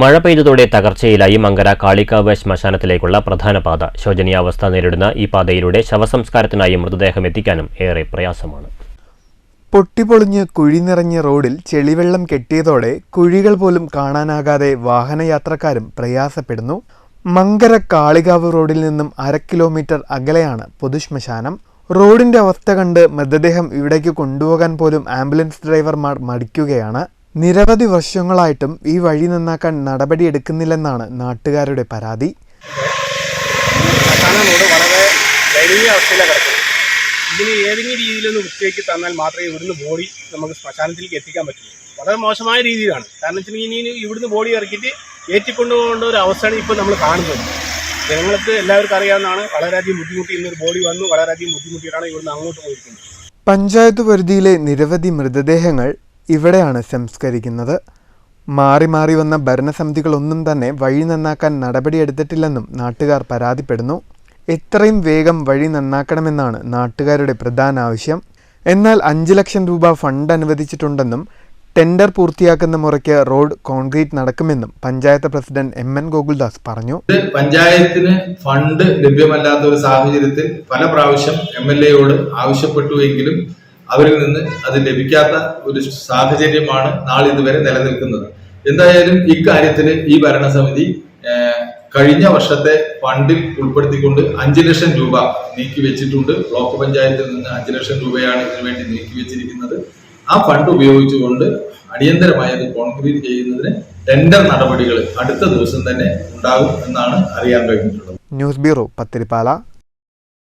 മഴ പെയ്തതോടെ തകർച്ചയിലായി മങ്കര കാളിക്കാവ് ശ്മശാനത്തിലേക്കുള്ള പ്രധാന പാത. ശോചനീയാവസ്ഥ നേരിടുന്ന ഈ പാതയിലൂടെ ശവസംസ്കാരത്തിനായി മൃതദേഹം എത്തിക്കാനും ഏറെ പ്രയാസമാണ്. പൊട്ടിപൊളിഞ്ഞ് കുഴി നിറഞ്ഞ റോഡിൽ ചെളിവെള്ളം കെട്ടിയതോടെ കുഴികൾ പോലും കാണാനാകാതെ വാഹനയാത്രക്കാരും പ്രയാസപ്പെടുന്നു. മങ്കര കാളികാവ് റോഡിൽ നിന്നും അര കിലോമീറ്റർ അകലെയാണ് പൊതുശ്മശാനം. റോഡിന്റെ അവസ്ഥ കണ്ട് മൃതദേഹം ഇവിടേക്ക് കൊണ്ടുപോകാൻ പോലും ആംബുലൻസ് ഡ്രൈവർമാർ മടിക്കുകയാണ്. നിരവധി വർഷങ്ങളായിട്ടും ഈ വഴി നന്നാക്കാൻ നടപടിയെടുക്കുന്നില്ലെന്നാണ് നാട്ടുകാരുടെ പരാതി. വളരെ ദയനീയ അവസ്ഥയിലാണ് കിടക്കുന്നത്. ഇതിന് ഏതെങ്കിലും രീതിയിലൊന്ന് വൃത്തിയാക്കി തന്നാൽ മാത്രമേ ഇവിടുന്ന് ബോഡി നമുക്ക് ശ്മശാനത്തിലേക്ക് എത്തിക്കാൻ പറ്റുള്ളൂ വളരെ മോശമായ രീതിയിലാണ്. കാരണം വെച്ചിട്ടുണ്ടെങ്കിൽ ഇനി ഇവിടുന്ന് ബോഡി ഇറക്കിയിട്ട് ഏറ്റിക്കൊണ്ടുപോകേണ്ട ഒരു അവസ്ഥയാണ് ഇപ്പോൾ നമ്മൾ കാണുന്നത്. ജനങ്ങൾക്ക് എല്ലാവർക്കും അറിയാവുന്നതാണ് വളരെയധികം ബുദ്ധിമുട്ടി ഇന്നൊരു ബോഡി വന്നു വളരെയധികം ബുദ്ധിമുട്ടിയിട്ടാണ് ഇവിടുന്ന് അങ്ങോട്ട് പോയിരിക്കുന്നത്. പഞ്ചായത്ത് പരിധിയിലെ നിരവധി മൃതദേഹങ്ങൾ ഇവിടെയാണ് സംസ്കരിക്കുന്നത്. മാറി മാറി വന്ന ഭരണസമിതികളൊന്നും തന്നെ വഴി നന്നാക്കാൻ നടപടിയെടുത്തിട്ടില്ലെന്നും നാട്ടുകാർ പരാതിപ്പെടുന്നു. എത്രയും വേഗം വഴി നന്നാക്കണമെന്നാണ് നാട്ടുകാരുടെ പ്രധാന ആവശ്യം. എന്നാൽ അഞ്ച് ലക്ഷം രൂപ ഫണ്ട് അനുവദിച്ചിട്ടുണ്ടെന്നും ടെൻഡർ പൂർത്തിയാക്കുന്ന മുറയ്ക്ക് റോഡ് കോൺക്രീറ്റ് നടക്കുമെന്നും panchayat president M N Gokuldas പറഞ്ഞു. പഞ്ചായത്തിന് ഫണ്ട് ലഭ്യമല്ലാത്ത ഒരു സാഹചര്യത്തിൽ പല പ്രാവശ്യം എം എൽ എയോട് ആവശ്യപ്പെട്ടു എങ്കിലും അവരിൽ നിന്ന് അത് ലഭിക്കാത്ത ഒരു സാഹചര്യമാണ് നാളിതുവരെ നിലനിൽക്കുന്നത്. എന്തായാലും ഇക്കാര്യത്തിൽ ഈ ഭരണസമിതി കഴിഞ്ഞ വർഷത്തെ ഫണ്ടിൽ ഉൾപ്പെടുത്തിക്കൊണ്ട് അഞ്ചു ലക്ഷം രൂപ നീക്കി വെച്ചിട്ടുണ്ട്. ബ്ലോക്ക് പഞ്ചായത്തിൽ നിന്ന് അഞ്ചു ലക്ഷം രൂപയാണ് ഇതിനു വേണ്ടി നീക്കി വെച്ചിരിക്കുന്നത്. ആ ഫണ്ട് ഉപയോഗിച്ചുകൊണ്ട് അടിയന്തരമായി അത് കോൺക്രീറ്റ് ചെയ്യുന്നതിന് ടെൻഡർ നടപടികൾ അടുത്ത ദിവസം തന്നെ ഉണ്ടാകും എന്നാണ് അറിയാൻ കഴിഞ്ഞിട്ടുള്ളത്. News bureau Pathirippala.